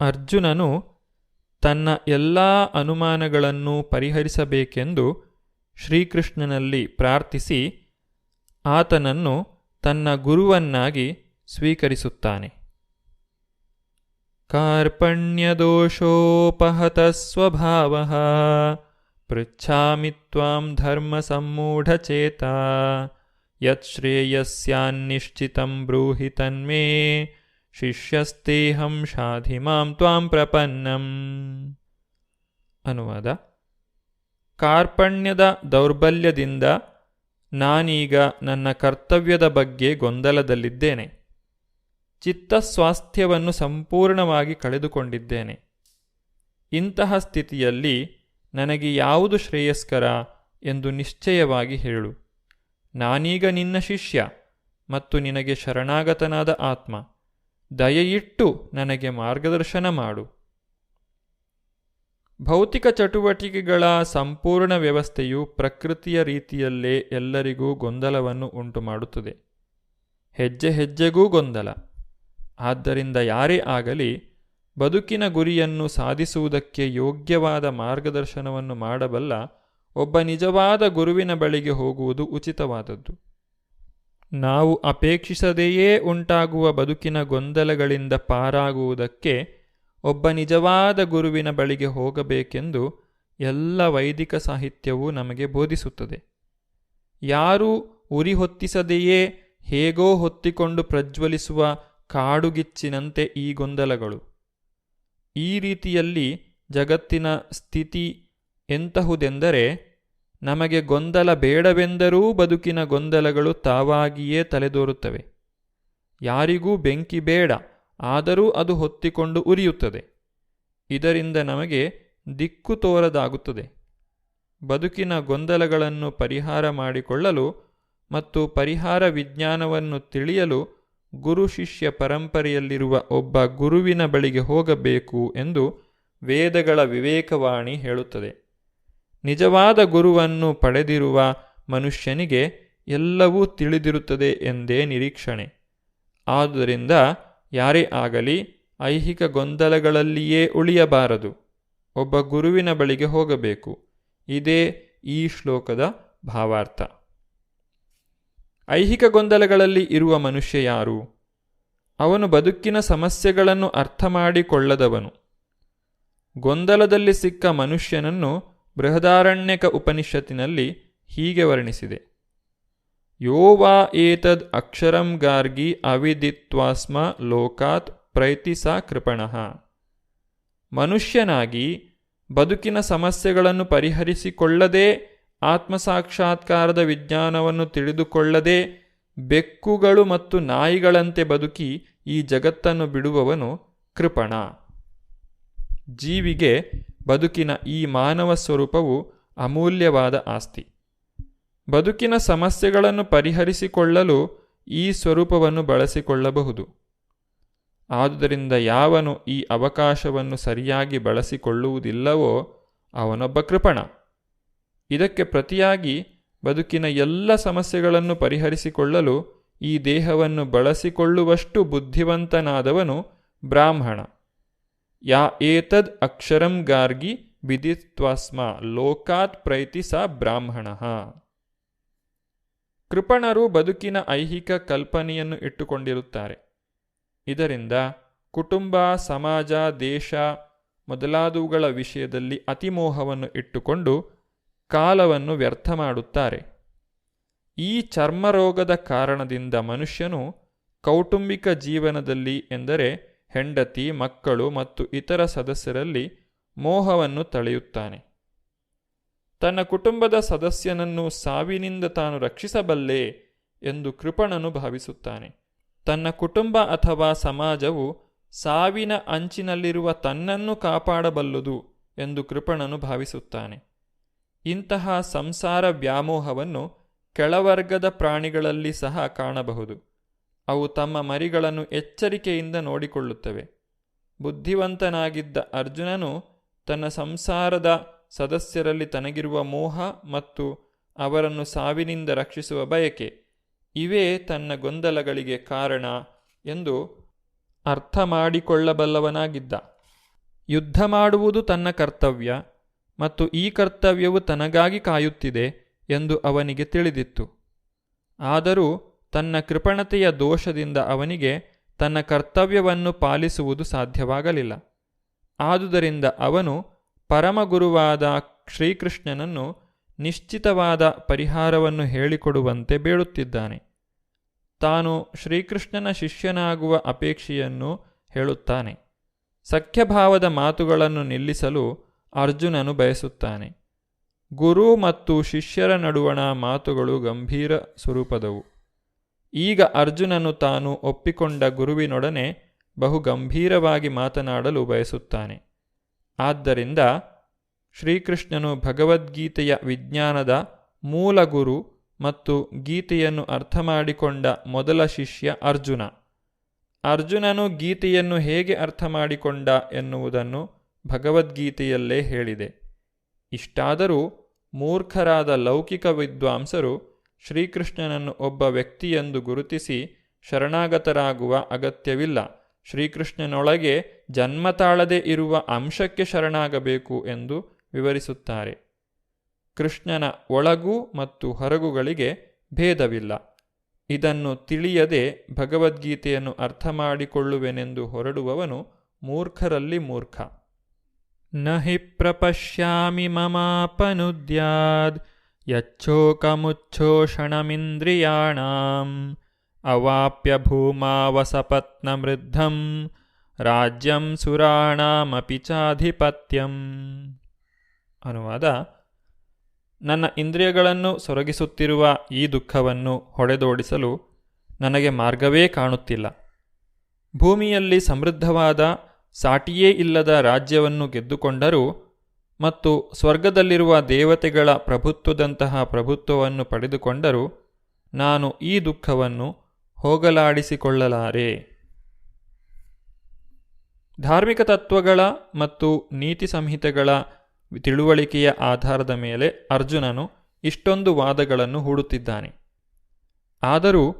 ಅರ್ಜುನನು ತನ್ನ ಎಲ್ಲ ಅನುಮಾನಗಳನ್ನು ಪರಿಹರಿಸಬೇಕೆಂದು ಶ್ರೀಕೃಷ್ಣನಲ್ಲಿ ಪ್ರಾರ್ಥಿಸಿ ಆತನನ್ನು ತನ್ನ ಗುರುವನ್ನಾಗಿ ಸ್ವೀಕರಿಸುತ್ತಾನೆ. ಕಾರ್ಪಣ್ಯದೋಷೋಪಹತ ಸ್ವಭಾವ ಪೃಚ್ಛಾಮಿ ತ್ವಾಂ ಧರ್ಮಸಮ್ಮೂಢಚೇತ ಯತ್ಶ್ರೇಯಸ್ಯಾನ್ನಿಶ್ಚಿತಂ ಬ್ರೂಹಿ ತನ್ಮೇ ಶಿಷ್ಯಸ್ತೇಹಂ ಶಾಧಿ ಮಾಂ ತ್ವಾಂ ಪ್ರಪನ್ನಂ. ಅನುವಾದ. ಕಾರ್ಪಣ್ಯದ ದೌರ್ಬಲ್ಯದಿಂದ ನಾನೀಗ ನನ್ನ ಕರ್ತವ್ಯದ ಬಗ್ಗೆ ಗೊಂದಲದಲ್ಲಿದ್ದೇನೆ. ಚಿತ್ತಸ್ವಾಸ್ಥ್ಯವನ್ನು ಸಂಪೂರ್ಣವಾಗಿ ಕಳೆದುಕೊಂಡಿದ್ದೇನೆ. ಇಂತಹ ಸ್ಥಿತಿಯಲ್ಲಿ ನನಗೆ ಯಾವುದು ಶ್ರೇಯಸ್ಕರ ಎಂದು ನಿಶ್ಚಯವಾಗಿ ಹೇಳು. ನಾನೀಗ ನಿನ್ನ ಶಿಷ್ಯ ಮತ್ತು ನಿನಗೆ ಶರಣಾಗತನಾದ ಆತ್ಮ. ದಯೆಯಿಟ್ಟು ನನಗೆ ಮಾರ್ಗದರ್ಶನ ಮಾಡು. ಭೌತಿಕ ಚಟುವಟಿಕೆಗಳ ಸಂಪೂರ್ಣ ವ್ಯವಸ್ಥೆಯು ಪ್ರಕೃತಿಯ ರೀತಿಯಲ್ಲೇ ಎಲ್ಲರಿಗೂ ಗೊಂದಲವನ್ನು ಉಂಟುಮಾಡುತ್ತದೆ. ಹೆಜ್ಜೆ ಹೆಜ್ಜೆಗೂ ಗೊಂದಲ. ಆದ್ದರಿಂದ ಯಾರೇ ಆಗಲಿ ಬದುಕಿನ ಗುರಿಯನ್ನು ಸಾಧಿಸುವುದಕ್ಕೆ ಯೋಗ್ಯವಾದ ಮಾರ್ಗದರ್ಶನವನ್ನು ಮಾಡಬಲ್ಲ ಒಬ್ಬ ನಿಜವಾದ ಗುರುವಿನ ಬಳಿಗೆ ಹೋಗುವುದು ಉಚಿತವಾದದ್ದು. ನಾವು ಅಪೇಕ್ಷಿಸದೆಯೇ ಉಂಟಾಗುವ ಬದುಕಿನ ಗೊಂದಲಗಳಿಂದ ಪಾರಾಗುವುದಕ್ಕೆ ಒಬ್ಬ ನಿಜವಾದ ಗುರುವಿನ ಬಳಿಗೆ ಹೋಗಬೇಕೆಂದು ಎಲ್ಲ ವೈದಿಕ ಸಾಹಿತ್ಯವೂ ನಮಗೆ ಬೋಧಿಸುತ್ತದೆ. ಯಾರೂ ಉರಿ ಹೊತ್ತಿಸದೆಯೇ ಹೇಗೋ ಹೊತ್ತಿಕೊಂಡು ಪ್ರಜ್ವಲಿಸುವ ಕಾಡುಗಿಚ್ಚಿನಂತೆ ಈ ಗೊಂದಲಗಳು. ಈ ರೀತಿಯಲ್ಲಿ ಜಗತ್ತಿನ ಸ್ಥಿತಿ ಎಂತಹುದೆಂದರೆ ನಮಗೆ ಗೊಂದಲ ಬೇಡವೆಂದರೂ ಬದುಕಿನ ಗೊಂದಲಗಳು ತಾವಾಗಿಯೇ ತಲೆದೋರುತ್ತವೆ. ಯಾರಿಗೂ ಬೆಂಕಿ ಬೇಡ, ಆದರೂ ಅದು ಹೊತ್ತಿಕೊಂಡು ಉರಿಯುತ್ತದೆ. ಇದರಿಂದ ನಮಗೆ ದಿಕ್ಕು ತೋರದಾಗುತ್ತದೆ. ಬದುಕಿನ ಗೊಂದಲಗಳನ್ನು ಪರಿಹಾರ ಮಾಡಿಕೊಳ್ಳಲು ಮತ್ತು ಪರಿಹಾರ ವಿಜ್ಞಾನವನ್ನು ತಿಳಿಯಲು ಗುರು ಶಿಷ್ಯ ಪರಂಪರೆಯಲ್ಲಿರುವ ಒಬ್ಬ ಗುರುವಿನ ಬಳಿಗೆ ಹೋಗಬೇಕು ಎಂದು ವೇದಗಳ ವಿವೇಕವಾಣಿ ಹೇಳುತ್ತದೆ. ನಿಜವಾದ ಗುರುವನ್ನು ಪಡೆದಿರುವ ಮನುಷ್ಯನಿಗೆ ಎಲ್ಲವೂ ತಿಳಿದಿರುತ್ತದೆ ಎಂದೇ ನಿರೀಕ್ಷಣೆ. ಆದುದರಿಂದ ಯಾರೇ ಆಗಲಿ ಐಹಿಕ ಗೊಂದಲಗಳಲ್ಲಿಯೇ ಉಳಿಯಬಾರದು. ಒಬ್ಬ ಗುರುವಿನ ಬಳಿಗೆ ಹೋಗಬೇಕು. ಇದೇ ಈ ಶ್ಲೋಕದ ಭಾವಾರ್ಥ. ಐಹಿಕ ಗೊಂದಲಗಳಲ್ಲಿ ಇರುವ ಮನುಷ್ಯ ಯಾರು? ಅವನು ಬದುಕಿನ ಸಮಸ್ಯೆಗಳನ್ನು ಅರ್ಥ ಮಾಡಿಕೊಳ್ಳದವನು ಗೊಂದಲದಲ್ಲಿ ಸಿಕ್ಕ ಮನುಷ್ಯನನ್ನು ಬೃಹದಾರಣ್ಯಕ ಉಪನಿಷತ್ತಿನಲ್ಲಿ ಹೀಗೆ ವರ್ಣಿಸಿದೆ. ಯೋ ವಾ ಏತದ್ ಅಕ್ಷರಂ ಗಾರ್ಗಿ ಅವಿದಿತ್ವಾಸ್ಮ ಲೋಕಾತ್ ಪ್ರೈತಿಸಾ ಕೃಪಣಃ. ಮನುಷ್ಯನಾಗಿ ಬದುಕಿನ ಸಮಸ್ಯೆಗಳನ್ನು ಪರಿಹರಿಸಿಕೊಳ್ಳದೆ, ಆತ್ಮಸಾಕ್ಷಾತ್ಕಾರದ ವಿಜ್ಞಾನವನ್ನು ತಿಳಿದುಕೊಳ್ಳದೆ, ಬೆಕ್ಕುಗಳು ಮತ್ತು ನಾಯಿಗಳಂತೆ ಬದುಕಿ ಈ ಜಗತ್ತನ್ನು ಬಿಡುವವನು ಕೃಪಣ. ಜೀವಿಗೆ ಬದುಕಿನ ಈ ಮಾನವ ಸ್ವರೂಪವು ಅಮೂಲ್ಯವಾದ ಆಸ್ತಿ. ಬದುಕಿನ ಸಮಸ್ಯೆಗಳನ್ನು ಪರಿಹರಿಸಿಕೊಳ್ಳಲು ಈ ಸ್ವರೂಪವನ್ನು ಬಳಸಿಕೊಳ್ಳಬಹುದು. ಆದುದರಿಂದ ಯಾವನು ಈ ಅವಕಾಶವನ್ನು ಸರಿಯಾಗಿ ಬಳಸಿಕೊಳ್ಳುವುದಿಲ್ಲವೋ ಅವನೊಬ್ಬ ಕೃಪಣ. ಇದಕ್ಕೆ ಪ್ರತಿಯಾಗಿ ಬದುಕಿನ ಎಲ್ಲ ಸಮಸ್ಯೆಗಳನ್ನು ಪರಿಹರಿಸಿಕೊಳ್ಳಲು ಈ ದೇಹವನ್ನು ಬಳಸಿಕೊಳ್ಳುವಷ್ಟು ಬುದ್ಧಿವಂತನಾದವನು ಬ್ರಾಹ್ಮಣ. ಯಾ ಏತದ್ ಅಕ್ಷರಂ ಗಾರ್ಗಿ ಬಿದಿತ್ವಾಸ್ಮ ಲೋಕಾತ್ ಪ್ರೈತಿ ಸ ಬ್ರಾಹ್ಮಣ. ಕೃಪಣರು ಬದುಕಿನ ಐಹಿಕ ಕಲ್ಪನೆಯನ್ನು ಇಟ್ಟುಕೊಂಡಿರುತ್ತಾರೆ. ಇದರಿಂದ ಕುಟುಂಬ, ಸಮಾಜ, ದೇಶ ಮೊದಲಾದವುಗಳ ವಿಷಯದಲ್ಲಿ ಅತಿಮೋಹವನ್ನು ಇಟ್ಟುಕೊಂಡು ಕಾಲವನ್ನು ವ್ಯರ್ಥ ಮಾಡುತ್ತಾರೆ. ಈ ಚರ್ಮರೋಗದ ಕಾರಣದಿಂದ ಮನುಷ್ಯನು ಕೌಟುಂಬಿಕ ಜೀವನದಲ್ಲಿ ಎಂದರೆ ಹೆಂಡತಿ, ಮಕ್ಕಳು ಮತ್ತು ಇತರ ಸದಸ್ಯರಲ್ಲಿ ಮೋಹವನ್ನು ತಳೆಯುತ್ತಾನೆ. ತನ್ನ ಕುಟುಂಬದ ಸದಸ್ಯನನ್ನು ಸಾವಿನಿಂದ ತಾನು ರಕ್ಷಿಸಬಲ್ಲೆ ಎಂದು ಕೃಪಣನು ಭಾವಿಸುತ್ತಾನೆ. ತನ್ನ ಕುಟುಂಬ ಅಥವಾ ಸಮಾಜವು ಸಾವಿನ ಅಂಚಿನಲ್ಲಿರುವ ತನ್ನನ್ನು ಕಾಪಾಡಬಲ್ಲುದು ಎಂದು ಕೃಪಣನು ಭಾವಿಸುತ್ತಾನೆ. ಇಂತಹ ಸಂಸಾರ ವ್ಯಾಮೋಹವನ್ನು ಕೆಳವರ್ಗದ ಪ್ರಾಣಿಗಳಲ್ಲಿ ಸಹ ಕಾಣಬಹುದು. ಅವು ತಮ್ಮ ಮರಿಗಳನ್ನು ಎಚ್ಚರಿಕೆಯಿಂದ ನೋಡಿಕೊಳ್ಳುತ್ತವೆ. ಬುದ್ಧಿವಂತನಾಗಿದ್ದ ಅರ್ಜುನನು ತನ್ನ ಸಂಸಾರದ ಸದಸ್ಯರಲ್ಲಿ ತನಗಿರುವ ಮೋಹ ಮತ್ತು ಅವರನ್ನು ಸಾವಿನಿಂದ ರಕ್ಷಿಸುವ ಬಯಕೆ. ಇವೇ ತನ್ನ ಗೊಂದಲಗಳಿಗೆ ಕಾರಣ ಎಂದು ಅರ್ಥ ಮಾಡಿಕೊಳ್ಳಬಲ್ಲವನಾಗಿದ್ದ. ಯುದ್ಧ ಮಾಡುವುದು ತನ್ನ ಕರ್ತವ್ಯ ಮತ್ತು ಈ ಕರ್ತವ್ಯವು ತನಗಾಗಿ ಕಾಯುತ್ತಿದೆ ಎಂದು ಅವನಿಗೆ ತಿಳಿದಿತ್ತು. ಆದರೂ ತನ್ನ ಕೃಪಣತೆಯ ದೋಷದಿಂದ ಅವನಿಗೆ ತನ್ನ ಕರ್ತವ್ಯವನ್ನು ಪಾಲಿಸುವುದು ಸಾಧ್ಯವಾಗಲಿಲ್ಲ. ಆದುದರಿಂದ ಅವನು ಪರಮಗುರುವಾದ ಶ್ರೀಕೃಷ್ಣನನ್ನು ನಿಶ್ಚಿತವಾದ ಪರಿಹಾರವನ್ನು ಹೇಳಿಕೊಡುವಂತೆ ಬೇಡುತ್ತಿದ್ದಾನೆ. ತಾನು ಶ್ರೀಕೃಷ್ಣನ ಶಿಷ್ಯನಾಗುವ ಅಪೇಕ್ಷೆಯನ್ನು ಹೇಳುತ್ತಾನೆ. ಸಖ್ಯಭಾವದ ಮಾತುಗಳನ್ನು ನಿಲ್ಲಿಸಲು ಅರ್ಜುನನು ಬಯಸುತ್ತಾನೆ. ಗುರು ಮತ್ತು ಶಿಷ್ಯರ ನಡುವಣ ಮಾತುಗಳು ಗಂಭೀರ ಸ್ವರೂಪದವು. ಈಗ ಅರ್ಜುನನು ತಾನು ಒಪ್ಪಿಕೊಂಡ ಗುರುವಿನೊಡನೆ ಬಹು ಗಂಭೀರವಾಗಿ ಮಾತನಾಡಲು ಬಯಸುತ್ತಾನೆ. ಆದ್ದರಿಂದ ಶ್ರೀಕೃಷ್ಣನು ಭಗವದ್ಗೀತೆಯ ವಿಜ್ಞಾನದ ಮೂಲ ಗುರು ಮತ್ತು ಗೀತೆಯನ್ನು ಅರ್ಥ ಮಾಡಿಕೊಂಡ ಮೊದಲ ಶಿಷ್ಯ ಅರ್ಜುನ. ಅರ್ಜುನನು ಗೀತೆಯನ್ನು ಹೇಗೆ ಅರ್ಥ ಮಾಡಿಕೊಂಡ ಎನ್ನುವುದನ್ನು ಭಗವದ್ಗೀತೆಯಲ್ಲೇ ಹೇಳಿದೆ. ಇಷ್ಟಾದರೂ ಮೂರ್ಖರಾದ ಲೌಕಿಕ ವಿದ್ವಾಂಸರು ಶ್ರೀಕೃಷ್ಣನನ್ನು ಒಬ್ಬ ವ್ಯಕ್ತಿಯೆಂದು ಗುರುತಿಸಿ ಶರಣಾಗತರಾಗುವ ಅಗತ್ಯವಿಲ್ಲ. ಶ್ರೀಕೃಷ್ಣನೊಳಗೆ ಜನ್ಮ ತಾಳದೆ ಇರುವ ಅಂಶಕ್ಕೆ ಶರಣಾಗಬೇಕು ಎಂದು ವಿವರಿಸುತ್ತಾರೆ. ಕೃಷ್ಣನ ಒಳಗು ಮತ್ತು ಹೊರಗುಗಳಿಗೆ ಭೇದವಿಲ್ಲ. ಇದನ್ನು ತಿಳಿಯದೆ ಭಗವದ್ಗೀತೆಯನ್ನು ಅರ್ಥ ಮಾಡಿಕೊಳ್ಳುವೆನೆಂದು ಹೊರಡುವವನು ಮೂರ್ಖರಲ್ಲಿ ಮೂರ್ಖ. ನ ಪ್ರಪಶ್ಯಾಮಿ ಮಮಾಪನುದ್ಯಾದ್. ಅವಾಪ್ಯ ಭೂಮಾವಸಪತ್ನಮೃದ್ಧಂ ರಾಜ್ಯಂ ಸುರಾಣಾಮಪಿ ಚಾಧಿಪತ್ಯಂ ಅನುವಾದ ನನ್ನ ಇಂದ್ರಿಯಗಳನ್ನು ಸೊರಗಿಸುತ್ತಿರುವ ಈ ದುಃಖವನ್ನು ಹೊಡೆದೋಡಿಸಲು ನನಗೆ ಮಾರ್ಗವೇ ಕಾಣುತ್ತಿಲ್ಲ. ಭೂಮಿಯಲ್ಲಿ ಸಮೃದ್ಧವಾದ ಸಾಟಿಯೇ ಇಲ್ಲದ ರಾಜ್ಯವನ್ನು ಗೆದ್ದುಕೊಂಡರೂ ಮತ್ತು ಸ್ವರ್ಗದಲ್ಲಿರುವ ದೇವತೆಗಳ ಪ್ರಭುತ್ವದಂತಹ ಪ್ರಭುತ್ವವನ್ನು ಪಡೆದುಕೊಂಡರೂ ನಾನು ಈ ದುಃಖವನ್ನು ಹೋಗಲಾಡಿಸಿಕೊಳ್ಳಲಾರೆ. ಧಾರ್ಮಿಕ ತತ್ವಗಳ ಮತ್ತು ನೀತಿ ಸಂಹಿತೆಗಳ ತಿಳುವಳಿಕೆಯ ಆಧಾರದ ಮೇಲೆ ಅರ್ಜುನನು ಇಷ್ಟೊಂದು ವಾದಗಳನ್ನು ಹೂಡುತ್ತಿದ್ದಾನೆ. ಆದರೂ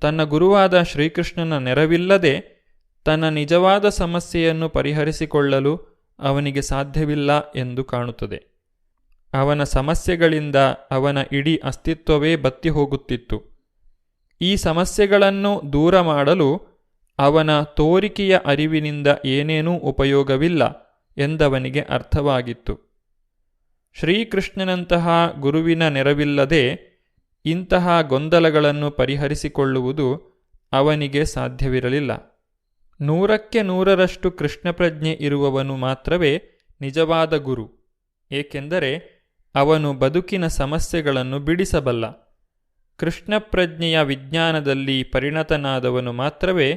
ತನ್ನ ಗುರುವಾದ ಶ್ರೀಕೃಷ್ಣನ ನೆರವಿಲ್ಲದೆ ತನ್ನ ನಿಜವಾದ ಸಮಸ್ಯೆಯನ್ನು ಪರಿಹರಿಸಿಕೊಳ್ಳಲು ಅವನಿಗೆ ಸಾಧ್ಯವಿಲ್ಲ ಎಂದು ಕಾಣುತ್ತದೆ. ಅವನ ಸಮಸ್ಯೆಗಳಿಂದ ಅವನ ಇಡೀ ಅಸ್ತಿತ್ವವೇ ಬತ್ತಿ ಹೋಗುತ್ತಿತ್ತು. ಈ ಸಮಸ್ಯೆಗಳನ್ನು ದೂರ ಮಾಡಲು ಅವನ ತೋರಿಕೆಯ ಅರಿವಿನಿಂದ ಏನೇನೂ ಉಪಯೋಗವಿಲ್ಲ ಎಂದವನಿಗೆ ಅರ್ಥವಾಗಿತ್ತು. ಶ್ರೀಕೃಷ್ಣನಂತಹ ಗುರುವಿನ ನೆರವಿಲ್ಲದೆ ಇಂತಹ ಗೊಂದಲಗಳನ್ನು ಪರಿಹರಿಸಿಕೊಳ್ಳುವುದು ಅವನಿಗೆ ಸಾಧ್ಯವಿರಲಿಲ್ಲ. ನೂರಕ್ಕೆ ನೂರರಷ್ಟು ಕೃಷ್ಣ ಪ್ರಜ್ಞೆ ಇರುವವನು ಮಾತ್ರವೇ ನಿಜವಾದ ಗುರು. ಏಕೆಂದರೆ ಅವನು ಬದುಕಿನ ಸಮಸ್ಯೆಗಳನ್ನು ಬಿಡಿಸಬಲ್ಲ. ಕೃಷ್ಣ ಪ್ರಜ್ಞೆಯ ವಿಜ್ಞಾನದಲ್ಲಿ ಪರಿಣತನಾದವನು ಮಾತ್ರವೇ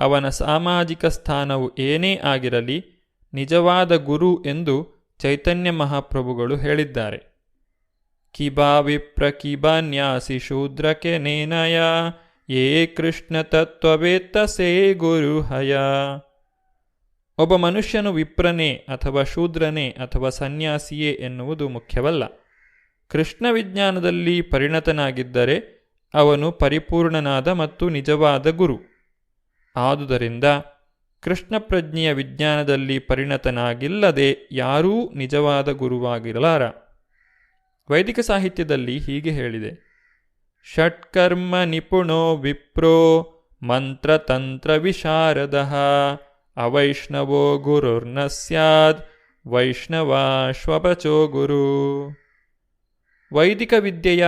ಅವನ ಸಾಮಾಜಿಕ ಸ್ಥಾನವು ಏನೇ ಆಗಿರಲಿ ನಿಜವಾದ ಗುರು ಎಂದು ಚೈತನ್ಯ ಮಹಾಪ್ರಭುಗಳು ಹೇಳಿದ್ದಾರೆ. ಕಿಬಾ ವಿಪ್ರ ಕಿಬಾ ನ್ಯಾಸಿ ಶೂದ್ರಕೆ ನೇನಯ. ಏ ಕೃಷ್ಣ ಸೇ ಗುರು ಹಯ. ಒಬ್ಬ ಮನುಷ್ಯನು ವಿಪ್ರನೇ ಅಥವಾ ಶೂದ್ರನೇ ಅಥವಾ ಸನ್ಯಾಸಿಯೇ ಎನ್ನುವುದು ಮುಖ್ಯವಲ್ಲ. ಕೃಷ್ಣ ವಿಜ್ಞಾನದಲ್ಲಿ ಪರಿಣತನಾಗಿದ್ದರೆ ಅವನು ಪರಿಪೂರ್ಣನಾದ ಮತ್ತು ನಿಜವಾದ ಗುರು. ಆದುದರಿಂದ ಕೃಷ್ಣ ಪ್ರಜ್ಞೆಯ ವಿಜ್ಞಾನದಲ್ಲಿ ಪರಿಣತನಾಗಿಲ್ಲದೆ ಯಾರೂ ನಿಜವಾದ ಗುರುವಾಗಿರಲಾರ. ವೈದಿಕ ಸಾಹಿತ್ಯದಲ್ಲಿ ಹೀಗೆ ಹೇಳಿದೆ. ಷಟ್ಕರ್ಮ ನಿಪುಣೋ ವಿಪ್ರೋ ಮಂತ್ರತಂತ್ರ ವಿಶಾರದ. ಅವೈಷ್ಣವೋ ಗುರುರ್ನ ಸ್ಯಾದ್. ವೈಷ್ಣವಾಶ್ವಪಚೋ ಗುರು. ವೈದಿಕ ವಿದ್ಯೆಯ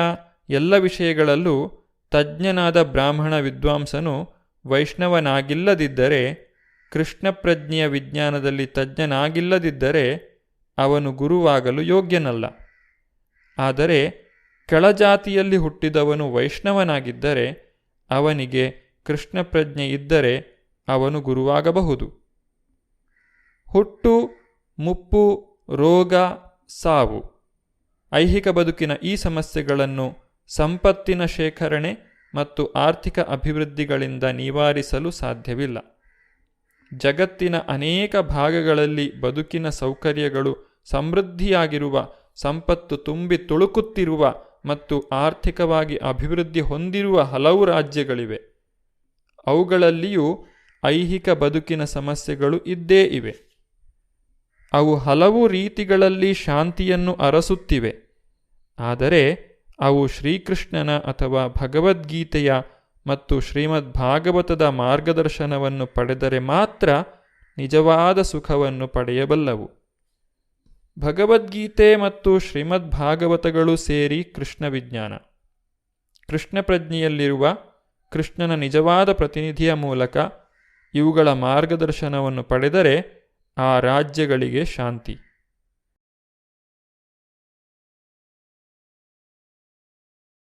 ಎಲ್ಲ ವಿಷಯಗಳಲ್ಲೂ ತಜ್ಞನಾದ ಬ್ರಾಹ್ಮಣ ವಿದ್ವಾಂಸನು ವೈಷ್ಣವನಾಗಿಲ್ಲದಿದ್ದರೆ, ಕೃಷ್ಣ ಪ್ರಜ್ಞೆಯ ವಿಜ್ಞಾನದಲ್ಲಿ ತಜ್ಞನಾಗಿಲ್ಲದಿದ್ದರೆ ಅವನು ಗುರುವಾಗಲು ಯೋಗ್ಯನಲ್ಲ. ಆದರೆ ಕೆಳಜಾತಿಯಲ್ಲಿ ಹುಟ್ಟಿದವನು ವೈಷ್ಣವನಾಗಿದ್ದರೆ ಅವನಿಗೆ ಕೃಷ್ಣ ಪ್ರಜ್ಞೆ ಇದ್ದರೆ ಅವನು ಗುರುವಾಗಬಹುದು. ಹುಟ್ಟು, ಮುಪ್ಪು, ರೋಗ, ಸಾವು. ಐಹಿಕ ಬದುಕಿನ ಈ ಸಮಸ್ಯೆಗಳನ್ನು ಸಂಪತ್ತಿನ ಶೇಖರಣೆ ಮತ್ತು ಆರ್ಥಿಕ ಅಭಿವೃದ್ಧಿಗಳಿಂದ ನಿವಾರಿಸಲು ಸಾಧ್ಯವಿಲ್ಲ. ಜಗತ್ತಿನ ಅನೇಕ ಭಾಗಗಳಲ್ಲಿ ಬದುಕಿನ ಸೌಕರ್ಯಗಳು ಸಮೃದ್ಧಿಯಾಗಿರುವ, ಸಂಪತ್ತು ತುಂಬಿ ತುಳುಕುತ್ತಿರುವ ಮತ್ತು ಆರ್ಥಿಕವಾಗಿ ಅಭಿವೃದ್ಧಿ ಹೊಂದಿರುವ ಹಲವು ರಾಜ್ಯಗಳಿವೆ. ಅವುಗಳಲ್ಲಿಯೂ ಐಹಿಕ ಬದುಕಿನ ಸಮಸ್ಯೆಗಳು ಇದ್ದೇ ಇವೆ. ಅವು ಹಲವು ರೀತಿಗಳಲ್ಲಿ ಶಾಂತಿಯನ್ನು ಅರಸುತ್ತಿವೆ. ಆದರೆ ಅವು ಶ್ರೀಕೃಷ್ಣನ ಅಥವಾ ಭಗವದ್ಗೀತೆಯ ಮತ್ತು ಶ್ರೀಮದ್ ಭಾಗವತದ ಮಾರ್ಗದರ್ಶನವನ್ನು ಪಡೆದರೆ ಮಾತ್ರ ನಿಜವಾದ ಸುಖವನ್ನು ಪಡೆಯಬಲ್ಲವು. ಭಗವದ್ಗೀತೆ ಮತ್ತು ಶ್ರೀಮದ್ ಭಾಗವತಗಳು ಸೇರಿ ಕೃಷ್ಣ ವಿಜ್ಞಾನ. ಕೃಷ್ಣ ಪ್ರಜ್ಞೆಯಲ್ಲಿರುವ ಕೃಷ್ಣನ ನಿಜವಾದ ಪ್ರತಿನಿಧಿಯ ಮೂಲಕ ಇವುಗಳ ಮಾರ್ಗದರ್ಶನವನ್ನು ಪಡೆದರೆ ಆ ರಾಜ್ಯಗಳಿಗೆ ಶಾಂತಿ.